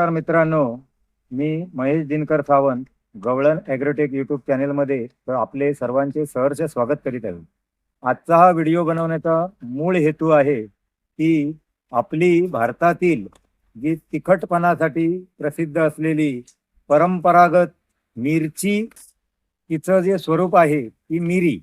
नमस्कार मित्रांनो मी महेश दिनकर सावंत गवळण ॲग्रोटेक यूट्यूब चॅनेलमध्ये आपले सर्वांचे सहर्ष स्वागत करीत आहे. आजचा हा व्हिडिओ बनवण्याचा मूळ हेतू आहे की आपली भारतातील जी तिखटपणासाठी प्रसिद्ध असलेली परंपरागत मिरची तिचं जे स्वरूप आहे ती मिरी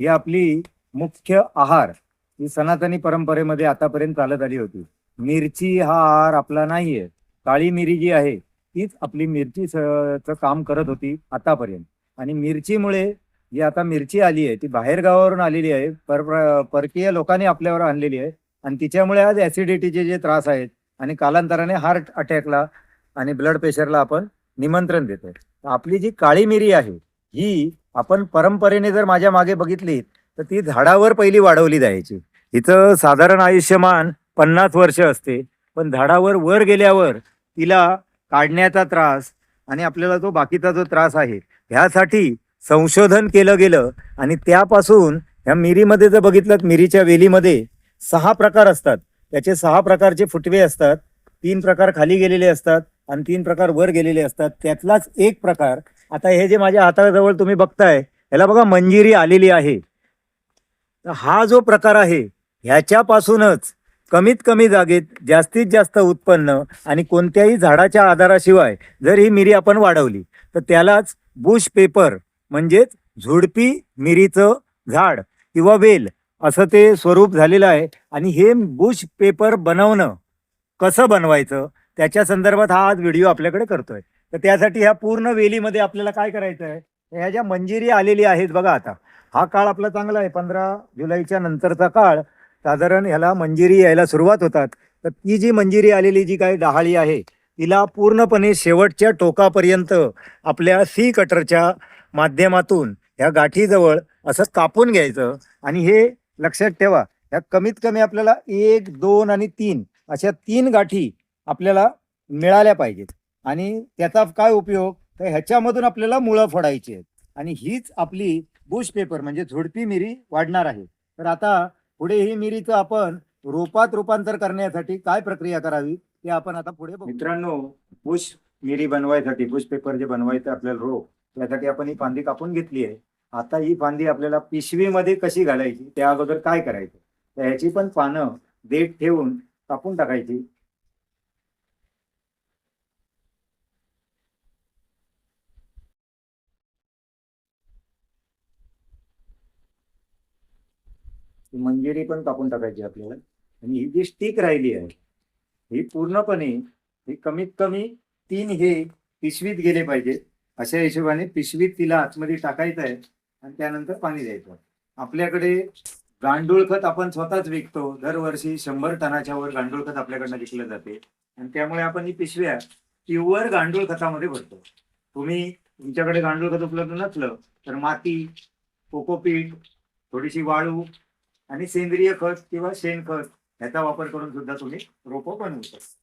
ही आपली मुख्य आहार ही सनातनी परंपरेमध्ये आतापर्यंत चालत आली होती. मिरची हा आहार आपला नाहीये. काळी मिरी जी आहे तीच आपली मिरची च काम करत होती आतापर्यंत. आणि मिरचीमुळे जी आता मिरची आली आहे ती बाहेर गावावरून आलेली आहे पर परकीय लोकांनी आपल्यावर आणलेली आहे. आणि तिच्यामुळे आज ऍसिडिटीचे जे त्रास आहेत आणि कालांतराने हार्ट अटॅकला आणि ब्लड प्रेशरला आपण निमंत्रण देतोय. आपली जी काळी मिरी आहे ही आपण परंपरेने जर माझ्या मागे बघितली तर ती झाडावर पहिली वाढवली जायची. हिचं साधारण आयुष्यमान पन्नास वर्ष असते पण झाडावर वर गेल्यावर तिला काढण्याचा त्रास आणि आपल्याला तो बाकीचा जो त्रास आहे ह्यासाठी संशोधन केलं गेलं आणि त्यापासून ह्या मिरीमध्ये जर बघितलं मिरीच्या वेलीमध्ये सहा प्रकार असतात. त्याचे सहा प्रकारचे फुटवे असतात तीन प्रकार खाली गेलेले असतात आणि तीन प्रकार वर गेलेले असतात. त्यातलाच एक प्रकार आता हे जे माझ्या हाताजवळ तुम्ही बघताय ह्याला बघा मंजिरी आलेली आहे. तर हा जो प्रकार आहे ह्याच्यापासूनच कमीत कमी जागेत जास्तीत जास्त उत्पन्न आणि कोणत्याही झाडाच्या आधाराशिवाय जर ही मिरी आपण वाढवली तर त्यालाच बुश पेपर म्हणजेच झुडपी मिरीचं झाड किंवा वेल असं ते स्वरूप झालेलं आहे. आणि हे बुश पेपर बनवणं कसं बनवायचं त्याच्या संदर्भात हा आज व्हिडिओ आपल्याकडे करतोय. तर त्यासाठी ह्या पूर्ण वेलीमध्ये आपल्याला काय करायचं आहे ह्या ज्या मंजिरी आलेली आहेत बघा आता हा काळ आपला चांगला आहे पंधरा जुलैच्या नंतरचा काळ. साधारण ह्याला मंजिरी यायला सुरुवात होतात. तर ती जी मंजिरी आलेली जी काही डहाळी आहे तिला पूर्णपणे शेवटच्या टोकापर्यंत आपल्या सी कटरच्या माध्यमातून ह्या गाठीजवळ असं कापून घ्यायचं. आणि हे लक्षात ठेवा ह्या कमीत कमी आपल्याला एक दोन आणि तीन अशा तीन गाठी आपल्याला मिळाल्या पाहिजेत. आणि त्याचा काय उपयोग? तर ह्याच्यामधून आपल्याला मुळं फोडायची आहेत. आणि हीच आपली बुश पेपर म्हणजे झुडपी मिरी वाढणार आहे. तर आता पुढे ही मिरीचं आपण रोपात रूपांतर करण्यासाठी काय प्रक्रिया करावी ते आपण आता पुढे मित्रांनो बुश मिरी बनवायसाठी बुश पेपर जे बनवायचं आपल्याला रोप त्यासाठी आपण ही फांदी कापून घेतली आहे. आता ही फांदी आपल्याला पिशवीमध्ये कशी घालायची त्या अगोदर काय करायचं तर ह्याची पण पानं देठ ठेवून कापून टाकायची. मंजिरी पण कापून टाकायची आपल्याला. आणि ही जी स्टिक राहिली आहे ही पूर्णपणे ही कमीत कमी तीन हे पिशवीत गेले पाहिजे अशा हिशोबाने पिशवीत तिला आतमध्ये टाकायचं आहे आणि त्यानंतर पाणी द्यायचं आपल्याकडे गांडूळ खत आपण स्वतःच विकतो. दरवर्षी शंभर टनाच्या वर गांडूळ खत आपल्याकडनं विकलं जाते. आणि त्यामुळे आपण ही पिशव्या प्युअर गांडूळ खतामध्ये भरतो. तुम्ही तुमच्याकडे गांडूळ खत उपलब्ध नसलं तर माती कोकोपीट थोडीशी वाळू आणि सेंद्रिय खत किंवा शेणखत ह्याचा वापर करून सुद्धा तुम्ही रोपं बनवू शकता.